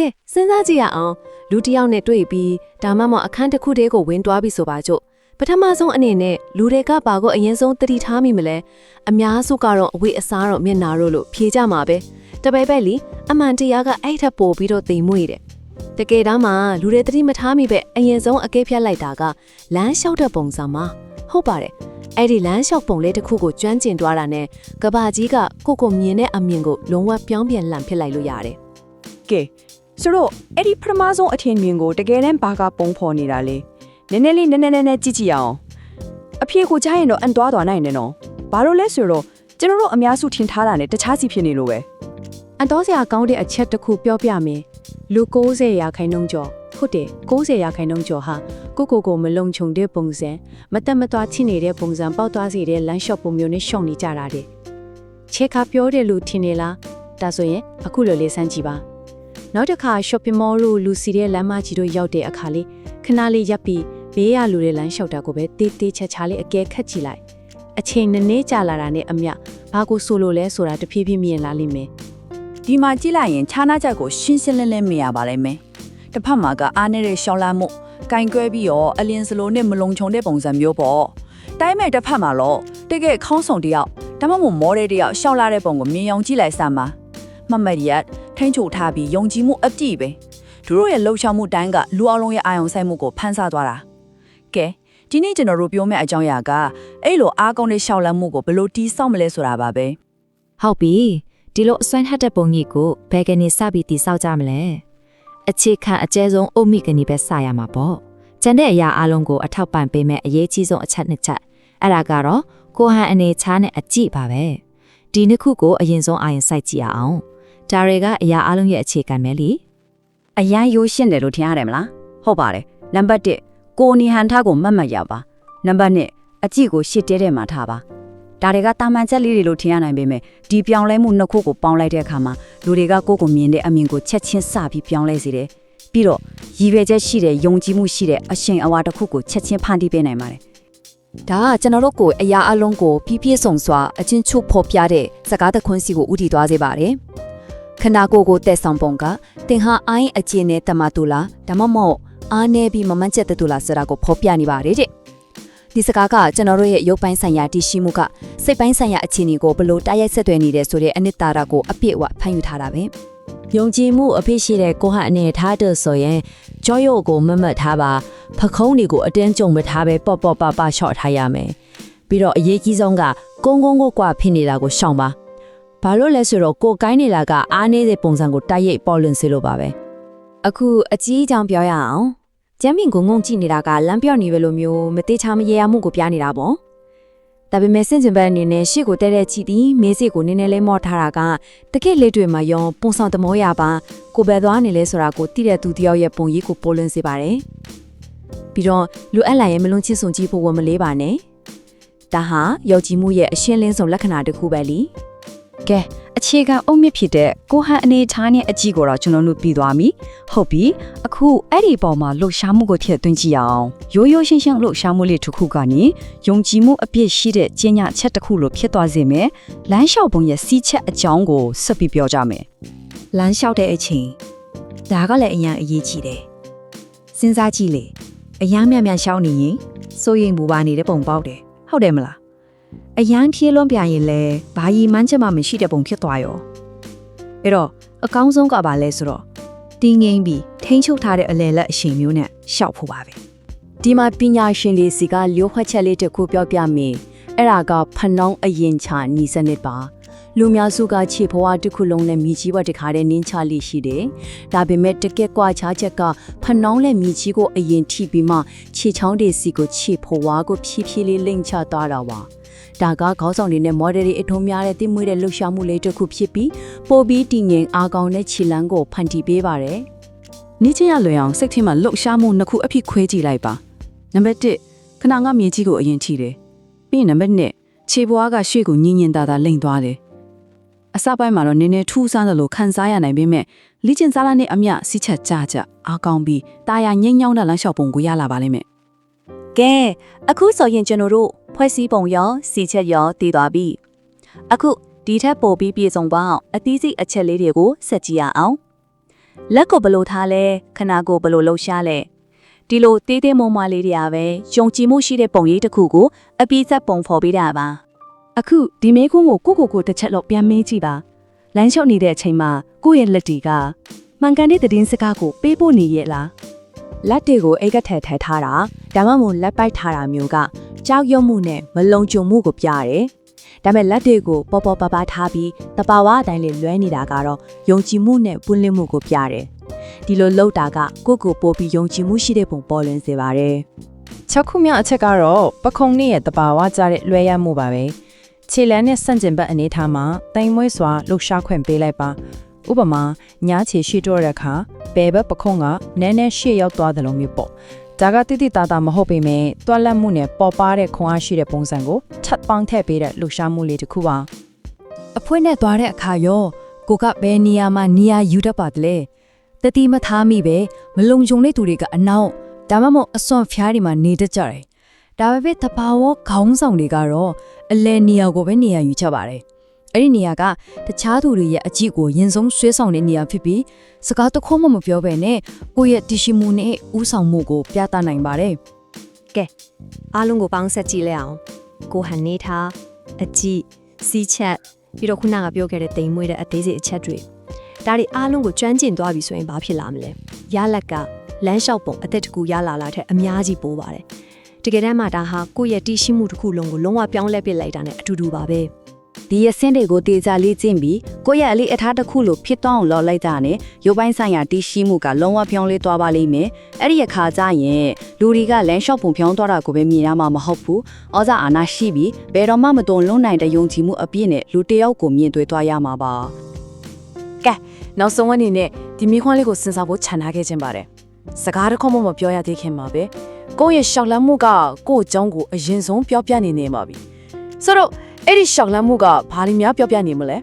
ကဲစဉ်းစားကြည့်ရအောင်လူတစ်ယောက်နဲ့တွေ့ပြီးဒါမှမဟုတ်အခန်းတစ်ခုတည်းကိုဝင်သွားပြီဆိုပါကြို့ပထမဆုံးအနေနဲ့လူတွေကဘာကိုအရင်ဆုံးတတိထားမိမလဲအများစုကတော့အဝိအစားတော့မျက်နာတော့လို့ဖြေကြမှာပဲတပည့်ပဲလီအမှန်တရားကအဲ့ထက်ပိုပြီးတော့သိမ်မွေ့တယ်တကယ်တမ်းမှာလူတွေတတိမထားမိပဲအရင်ဆုံးအကဲဖြတ်လိုက်တာကလမ်းလျှောက်တဲ့ပုံစံမှာဟုတ်ပါတယ်အဲ့ဒီလမ်းလျှောက်ပုံလေးတစ်ခုကိုကျွမ်းကျင်သွားတာနဲ့ကဘာကြီးကကိုကိုမြင်တဲ့အမြင်ကိုလုံးဝပြောင်းပြန်လှန်ဖြစ်လိုက်လို့ရတယ်ကဲ ဆိုတော့အဲ့ဒီပထမဆုံးအထင်မြင်ကိုတကယ်တမ်းဘာကပုံဖော်နေတာလဲနည်းနည်းလေးနည်းနည်းနည်းနည်းကြည့်ကြည့်အောင်အဖြေကိုကြားရင်တော့အန်သွားသွားနိုင်တယ်နော်ဘာလို့လဲဆိုတော့ကျွန်တော်တို့အများစုထင်ထားတာနဲ့တခြားစီဖြစ်နေလို့ပဲအန်တော်စရာကောင်းတဲ့အချက်တစ်ခုပြောပြမယ်လူ90ရာခိုင်နှုန်းကျော်ဟုတ်တယ်90ရာခိုင်နှုန်းကျော်ဟာကိုကိုကိုမလုံခြုံတဲ့ပုံစံမတက်မသွားချိနေတဲ့ပုံစံပေါက်သွားစေတဲ့လမ်းလျှောက်ပုံမျိုးနဲ့ရှောင်နေကြတာတဲ့ချက်ခါပြောတယ်လို့ထင်နေလားဒါဆိုရင်အခုလိုလေးစမ်းကြည့်ပါ နောက်တစ်ခါ shopping mall တို့လူစီတဲ့လမ်းမကြီးတို့ရောက်တဲ့အခါလေးခဏလေးရပ်ပြီးဘေးရလူတဲ့လမ်းလျှောက်တာကိုပဲတေးတေးချာချာလေးအကဲခတ်ကြည့်လိုက်အချိန်နည်းနည်းကြာလာတာနဲ့အမျှဘာကိုဆိုလို့လဲဆိုတာတဖြည်းဖြည်းမြင်လာလိမ့်မယ်ဒီမှာကြည့်လိုက်ရင်ခြားနာချက်ကိုရှင်းရှင်းလင်းလင်းမြင်ရပါလိမ့်မယ်။တစ်ဖက်မှာကအားနေတဲ့ရှောင်းလာမှုကင်ကွဲပြီးတော့အလင်းစလိုနဲ့မလုံခြုံတဲ့ပုံစံမျိုးပေါ့။တိုင်းမဲ့တစ်ဖက်မှာတော့တကယ်ခေါင်းဆောင်တယောက်ဒါမှမဟုတ်မော်ဒယ်တယောက်ရှောင်းလာတဲ့ပုံကိုမြင်အောင်ကြည့်လိုက်စမ်းပါ။မမတ်ရက် ထိန်းချုပ်ထားပြီးယုံကြည်မှုအပြည့်ပဲ။သူတို့ရဲ့လှုပ်ရှားမှုတိုင်းကလူအလုံးရဲ့အာရုံစိုက်မှုကိုဖန်ဆသွားတာ။ကဲဒီနေ့ကျွန်တော်တို့ပြောမယ့်အကြောင်းအရာကအဲ့လိုအားကောင်းတဲ့ရှောက်လန့်မှုကိုဘယ်လိုတီးဆောက်မလဲဆိုတာပါပဲ။ဟုတ်ပြီဒီလိုအစွမ်းဟတ်တဲ့ပုံကြီးကိုဘယ်ကနေစပြီးတိစောက်ကြမလဲအခြေခံအကျဲဆုံးအုတ်မိကနေပဲစရမှာပေါ့ကျန်တဲ့အရာအလုံးကိုအထောက်ပံ့ပေးမဲ့အရေးကြီးဆုံးအချက်နှစ်ချက်အဲ့ဒါကတော့ကိုဟန်အနေချားနဲ့အကြည့်ပါပဲဒီနှစ်ခုကိုအရင်ဆုံးအာရင်စိုက်ကြည့်ရအောင် ဒါတွေကအရာအလုံးရဲ့အခြေခံပဲလीအရန်ရိုးရှင်းတယ်လို့ထင်ရတယ်မလားဟုတ်ပါတယ်နံပါတ်1ကိုနီဟန်ထားကိုမတ်မတ်ရပါနံပါတ်2အကြည့်ကိုရှစ်တဲတဲ့မှာထားပါဒါတွေကတာမန်ချက်လေးတွေလို့ထင်ရနိုင်ပေမဲ့ဒီပြောင်းလဲမှုနှစ်ခုကိုပေါင်းလိုက်တဲ့အခါမှာလူတွေကကိုယ့်ကိုမြင်တဲ့အမြင်ကိုချက်ချင်းစပြီးပြောင်းလဲစေတယ်ပြီးတော့ရည်ရွယ်ချက်ရှိတဲ့ယုံကြည်မှုရှိတဲ့အရှင်အဝါတစ်ခုကိုချက်ချင်းဖန်တီးပေးနိုင်ပါတယ်ဒါကကျွန်တော်တို့ကိုအရာအလုံးကိုပြည့်ပြည့်စုံစွာအချင်းချုပ်ဖော်ပြတဲ့စကားသခွန်းစီကိုဥတည်သွားစေပါတယ် ခန္ဓာကိုယ်ကိုတက်ဆောင်ပုံကတင်ဟာအိုင်းအကျဉ်းနဲ့တမတူလားဒါမှမဟုတ်အားနေပြီးမမန့်ချက်တဲ့တူလားဆိုတာကိုဖော်ပြနေပါတယ်တဲ့ဒီစကားကကျွန်တော်တို့ရဲ့ရုပ်ပိုင်းဆိုင်ရာတည်ရှိမှုကစိတ်ပိုင်းဆိုင်ရာအခြေအနေကိုဘယ်လို့တိုက်ရိုက်ဆက်သွယ်နေတယ်ဆိုတဲ့အနှစ်သာရကိုအပြည့်အဝဖန်ယူထားတာပဲယုံကြည်မှုအဖြစ်ရှိတဲ့ကိုဟန်အနေထားတဲ့ဆိုရင်ကြောရုပ်ကိုမမတ်ထားပါဖခုံးတွေကိုအတင်းကြုံမထားပဲပေါ့ပေါ့ပါပါရှော့ထားရမယ်ပြီးတော့အရေးကြီးဆုံးကကုန်းကုန်းကိုကွာဖြစ်နေတာကိုရှောင်ပါ ဘာလို့လဲဆိုတော့ကိုကိုင်းနေတာကအားနေတဲ့ပုံစံကိုတိုက်ရိုက်ပေါ်လွင်စေလို့ပါပဲအခုအကြီးအကြောင်းပြောရအောင်ကျမ်းမြင့်ကိုငုံကြည့်နေတာကလမ်းပြော့နေပဲလို့မျိုးမသေးချာမရေရမှုကိုပြနေတာပေါ့ဒါပေမဲ့စင်ကျင်ဘက်အနေနဲ့ရှေ့ကိုတဲတဲ့ချီပြီးမေးစိကိုနည်းနည်းလေးမော့ထားတာကတကယ့်လက်တွေမှာရောပုံဆောင်သမောရပါကိုပဲသွားနေလဲဆိုတာကိုသိတဲ့သူတယောက်ရဲ့ပုံရိပ်ကိုပေါ်လွင်စေပါတယ်ပြီးတော့လူအပ်လိုက်ရင်မလွန်ချစ်ဆုံကြည့်ဖို့ဝမလေးပါနဲ့ဒါဟာယောက်ျီးမှုရဲ့အရှင်းလင်းဆုံးလက္ခဏာတစ်ခုပဲလी ကဲအခြေခံအုတ်မြစ်ဖြစ်တဲ့ကိုဟန်အနေထားနဲ့အကြည့်ကိုတော့ကျွန်တော်တို့ပြီးသွားပြီဟုတ်ပြီအခုအဲ့ဒီပေါ်မှာလှုပ်ရှားမှုကိုထည့်သွင်းကြည့်အောင်ရိုးရိုးရှင်းရှင်းလှုပ်ရှားမှုလေးတစ်ခုကနေယုံကြည်မှုအပြည့်ရှိတဲ့ကျင့်ညချက်တစ်ခုလိုဖြစ်သွားစေမယ်လမ်းလျှောက်ပုံရဲ့စီးချက်အကြောင်းကိုဆက်ပြီးပြောကြမယ်လမ်းလျှောက်တဲ့အချိန်ဒါကလည်းအရင်အရေးကြီးတယ်စဉ်းစားကြည့်လေအရန်မြမြရှောင်းနေရင်စိုးရိမ်ပူပါနေတဲ့ပုံပေါက်တယ်ဟုတ်တယ်မလား အရန်ဖြည့်လွန်ပြရင်လဲဘာကြီးမှန်းချက်မှမရှိတဲ့ပုံဖြစ်သွားရောအဲ့တော့အကောင်းဆုံးကပါလဲဆိုတော့တင်းငိမ့်ပြီးထိန်းချုပ်ထားတဲ့အလဲလက်အချိန်မျိုးနဲ့ရှောက်ဖို့ပါပဲဒီမှာပညာရှင်လေးစီကလျှို့ဝှက်ချက်လေးတစ်ခုပြောပြမေးအဲ့ဒါကဖနှောင်းအရင်ချနီစနစ်ပါလူများစုကခြေဖွားတစ်ခုလုံးနဲ့မြည်ကြီးဘတ်တစ်ခါတည်းနင်းချလိရှိတယ်ဒါပေမဲ့တကက်ကွာချားချက်ကဖနှောင်းနဲ့မြည်ကြီးကိုအရင်ထိပြီးမှခြေချောင်းတွေစီကိုခြေဖွားကိုဖြည်းဖြည်းလေးလိမ့်ချသွားတာပါ ဒါကခေါင်းဆောင်တွေနဲ့မော်ဒယ်တွေအထုံးများတဲ့တိမွေးတဲ့လှုပ်ရှားမှုလေးတစ်ခုဖြစ်ပြီးပိုပြီးတည်ငြိမ်အားကောင်းတဲ့ခြေလမ်းကိုဖန်တီးပေးပါတယ်နေချင်းရလွယ်အောင်စိတ်ထဲမှာလှုပ်ရှားမှုနှစ်ခုအဖြစ်ခွဲကြည့်လိုက်ပါနံပါတ်1ခဏငါမြေကြီးကိုအရင်ထိတယ်ပြီးရင်နံပါတ်2ခြေပွားကရှေ့ကိုညင်ညင်သာသာလိမ့်သွားတယ်အစပိုင်းမှာတော့နည်းနည်းထူးဆန်းသလိုခံစားရနိုင်ပေမဲ့လိကျင်စားလာနဲ့အမျှစီးချက်ကြကြအားကောင်းပြီးတာယာငိမ့်ညောင်းတဲ့လမ်းလျှောက်ပုံကိုရလာပါလိမ့်မယ်ကဲအခုဆိုရင်ကျွန်တော်တို့ ဖွဲ့စည်းပုံရောစီချက်ရောတည်သွားပြီအခုဒီထက်ပိုပြီးပြည့်စုံပါအောင်အသီးစိတ်အချက်လေးတွေကိုဆက်ကြည့်ရအောင်လက်ကိုဘယ်လိုထားလဲခနာကိုဘယ်လိုလှုပ်ရှားလဲဒီလိုတေးသေးမုံမလေးတွေကပဲယုံကြည်မှုရှိတဲ့ပုံရိပ်တစ်ခုကိုအပိသက်ပုံဖော်ပေးတာပါအခုဒီမေးခွန်းကိုကိုကိုကိုတစ်ချက်တော့ပြန်မေးကြည့်ပါလမ်းလျှောက်နေတဲ့အချိန်မှာကိုယ့်ရဲ့လက်တီကမှန်ကန်တဲ့သတင်းစကားကိုပေးဖို့နေရဲ့လားလက်တွေကိုအိတ်ကထက်ထက်ထားတာဒါမှမဟုတ်လက်ပိုက်ထားတာမျိုးက ကြောက်ရွံ့မှုနဲ့မလုံခြုံမှုကိုပြရတယ်ဒါပေမဲ့လက်တွေကိုပေါ်ပေါ်ပါပါထားပြီးတဘာဝအတိုင်းလေးလွဲနေတာကတော့ယုံကြည်မှုနဲ့ပွင့်လင်းမှုကိုပြတယ်ဒီလိုလှုပ်တာကကိုယ့်ကိုပို့ပြီးယုံကြည်မှုရှိတဲ့ပုံပေါ်လွင်စေပါတယ်ချက်ခုမြောက်အချက်ကတော့ပခုံနေ့ရဲ့တဘာဝကြတဲ့လွဲရမှုပါပဲခြေလန်းနဲ့ဆန့်ကျင်ဘက်အနေထားမှာတိမ်မွေးစွာလှုပ်ရှားခွင့်ပေးလိုက်ပါဥပမာညားခြေရှိတော့တဲ့အခါဘယ်ဘက်ပခုံကနည်းနည်းရှေ့ရောက်သွားတယ်လို့မျိုးပေါ့ ဒါကတိတိတသားမဟုတ်ပေမဲ့တွက်လက်မှုနဲ့ပေါ်ပါတဲ့ခွန်အားရှိတဲ့ပုံစံကိုထပ်ပေါင်းထည့်ပေးတဲ့လှုပ်ရှားမှုလေးတစ်ခုပါအဖွဲနဲ့သွားတဲ့အခါရောကိုကဘယ်နေရာမှာနေရာယူတတ်ပါတလဲတတိမထားမိပဲမလုံခြုံတဲ့သူတွေကအနောက်ဒါမှမဟုတ်အစွန်ဖျားတွေမှာနေတတ်ကြတယ်ဒါပေမဲ့တဘာဝခေါင်းဆောင်တွေကတော့အလဲနေရာကိုပဲနေရာယူချပါတယ် အဲ့ဒီနေရာကတခြားသူတွေရဲ့အကြည့်ကိုရင်ဆုံးဆွဲဆောင်တဲ့နေရာဖြစ်ပြီးစကားတစ်ခုမှမပြောဘဲနဲ့ကိုယ့်ရဲ့တရှိမှုနဲ့ဥဆောင်မှုကိုပြသနိုင်ပါတယ်အားလုံးကိုပေါင်းဆက်ကြည့်လိုက်အောင်ကိုဟန်နေထားအကြည့်စီးချက်ပြီးတော့ခုနကပြောခဲ့တဲ့တိမ်မွေးတဲ့အသေးစိတ်အချက်တွေဒါတွေအားလုံးကိုကျွမ်းကျင်သွားပြီဆိုရင်ဘာဖြစ်လာမလဲရလက်ကလမ်းလျှောက်ပုံအသက်တကူရလာလာတဲ့အများကြီးပိုးပါတယ်တကယ်တမ်းမှဒါဟာကိုယ့်ရဲ့တည်ရှိမှုတစ်ခုလုံးကိုလုံးဝပြောင်းလဲပစ်လိုက်တာ ਨੇ အတူတူပါပဲ ဒီရစင်းတွေကိုတေချာလေးကျင့်ပြီးကိုယ့်ရဲ့အလေးအထားတစ်ခုလိုဖြစ်သွားအောင်လော်လိုက်တာနဲ့ရုပ်ပိုင်းဆိုင်ရာတည်ရှိမှုကလုံးဝပြောင်းလဲသွားပါလိမ့်မယ်။အဲ့ဒီအခါကျရင်လူတွေကလမ်းလျှောက်ပုံပြောင်းသွားတာကိုပဲမြင်ရမှာမဟုတ်ဘူး။ဩဇာအာဏာရှိပြီးဘယ်တော့မှမတုံလွန်းနိုင်တဲ့ယုံကြည်မှုအပြည့်နဲ့လူတစ်ယောက်ကိုမြင်တွေ့သွားရမှာပါနောက်ဆုံးအနေနဲ့ဒီမိခွန်းလေးကိုစဉ်းစားဖို့ခြံထားခဲ့ခြင်းပါတယ်စကားတစ်ခုမှမပြောရသေးခင်မှာပဲကိုယ့်ရဲ့ရှောက်လန်းမှုကကိုယ့်အကြောင်းကိုအရင်ဆုံးပြောပြနေနေပါပြီဆိုတော့ အဲ့ဒီရှောက်လန်းမှုကဘာလို့များပြောပြနေမလဲ